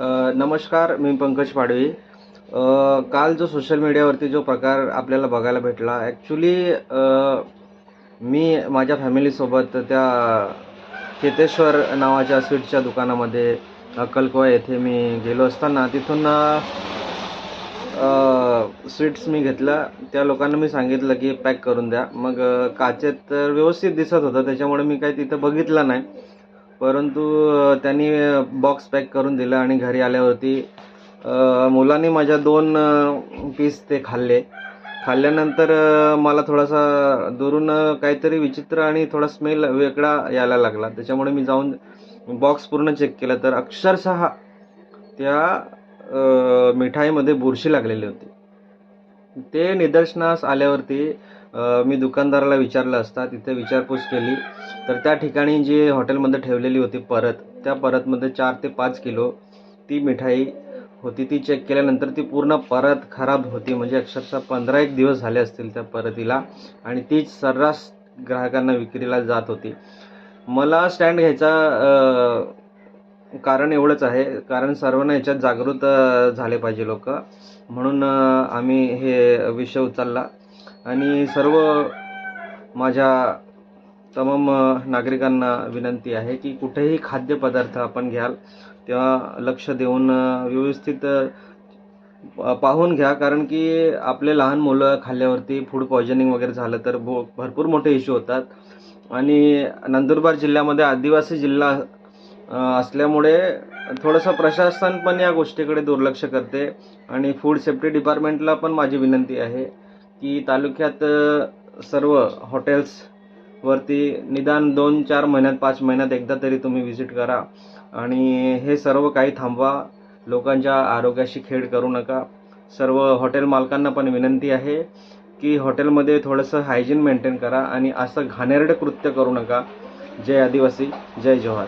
नमस्कार मी पंकज पाडवी. काल जो सोशल मीडियावरती जो प्रकार आपल्याला बघायला भेटला ॲक्च्युली मी माझ्या फॅमिलीसोबत त्या चेतेश्वर नावाच्या स्वीटच्या दुकानामध्ये अक्कलकोवा येथे मी गेलो असताना तिथून स्वीट्स मी घेतल्या त्या लोकांना मी सांगितलं की पॅक करून द्या. मग काचेत तर व्यवस्थित दिसत होतं त्याच्यामुळे मी काही तिथं बघितलं नाही. परंतु त्यांनी बॉक्स पॅक करून दिलं आणि घरी आल्यावरती मुलांनी माझ्या दोन पीस ते खाल्ले. खाल्ल्यानंतर मला थोडासा दुरून काहीतरी विचित्र आणि थोडा स्मेल वेगळा यायला लागला. त्याच्यामुळे मी जाऊन बॉक्स पूर्ण चेक केला. तर अक्षरशः त्या मिठाईमध्ये बुरशी लागलेली होती. ते निदर्शनास आल्यावरती मी दुकानदाराला विचारलं असता तिथे विचारपूस केली. तर त्या ठिकाणी जी हॉटेलमध्ये ठेवलेली होती परत त्या परतमध्ये चार ते पाच किलो ती मिठाई होती. ती चेक केल्यानंतर ती पूर्ण परत खराब होती. म्हणजे अक्षरशः पंधरा एक दिवस झाले असतील त्या परतीला आणि तीच सर्रास ग्राहकांना विक्रीला जात होती. मला स्टँड घ्यायचा कारण एवढंच आहे. कारण सर्वांना याच्यात जागृत झाले पाहिजे लोक. म्हणून आम्ही हे विषय उचलला. आणि सर्व माझ्या तमाम नागरिकांना विनंती आहे की कुठेही खाद्यपदार्थ आपण घ्याल तेव्हा लक्ष देऊन व्यवस्थित पाहून घ्या. कारण की आपले लहान मुलं खाल्ल्यावरती फूड पॉयझनिंग वगैरे झालं तर भो भरपूर मोठे इश्यू होतात. आणि नंदुरबार जिल्ह्यामध्ये आदिवासी जिल्हा असल्यामुळे थोडंसं प्रशासन पण या गोष्टीकडे दुर्लक्ष करते आणि फूड सेफ्टी डिपार्टमेंटला पण माझी विनंती आहे की तालुक्यात सर्व हॉटेल्सवरती निदान दोन चार महिन्यात पाच महिन्यात एकदा तरी तुम्ही व्हिजिट करा आणि हे सर्व काही थांबवा. लोकांच्या आरोग्याशी खेळ करू नका. सर्व हॉटेल मालकांना पण विनंती आहे की हॉटेलमध्ये थोडंसं हायजीन मेंटेन करा आणि असं घाणेरडं कृत्य करू नका. जय आदिवासी जय जोहार.